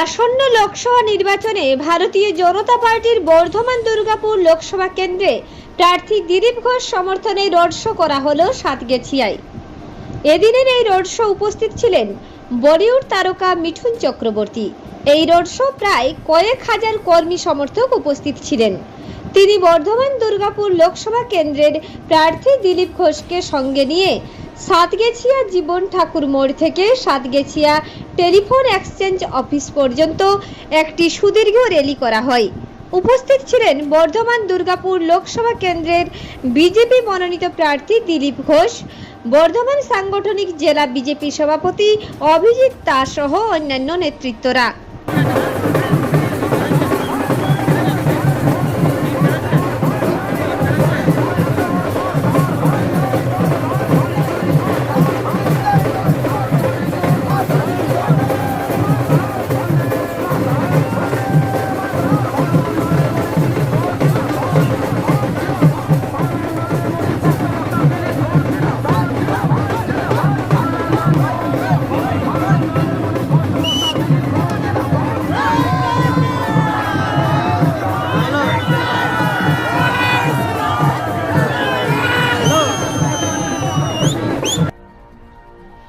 আসন্ন লোকসভা নির্বাচনে ভারতীয় জনতা পার্টির বর্ধমান দুর্গাপুর লোকসভা কেন্দ্রে প্রার্থী দিলীপ ঘোষ সমর্থনে রোড শো করা হলো সাতগেছিয়ায়। এদিনের এই রোড শো উপস্থিত ছিলেন বলিউড তারকা মিঠুন চক্রবর্তী। এই রোড শো প্রায় কয়েক হাজার কর্মী সমর্থক উপস্থিত ছিলেন। তিনি বর্ধমান দুর্গাপুর লোকসভা কেন্দ্রের প্রার্থী দিলীপ ঘোষকে সঙ্গে নিয়ে সাতগেছিয়া জীবন ঠাকুর মোড় থেকে সাতগেছিয়া টেলিফোন এক্সচেঞ্জ অফিস পর্যন্ত একটি সুদীর্ঘ র্যালি করা হয়। উপস্থিত ছিলেন বর্ধমান দুর্গাপুর লোকসভা কেন্দ্রের বিজেপি মনোনীত প্রার্থী দিলীপ ঘোষ, বর্ধমান সাংগঠনিক জেলা বিজেপি সভাপতি অভিজিৎ দাস সহ অন্যান্য নেতৃত্বরা।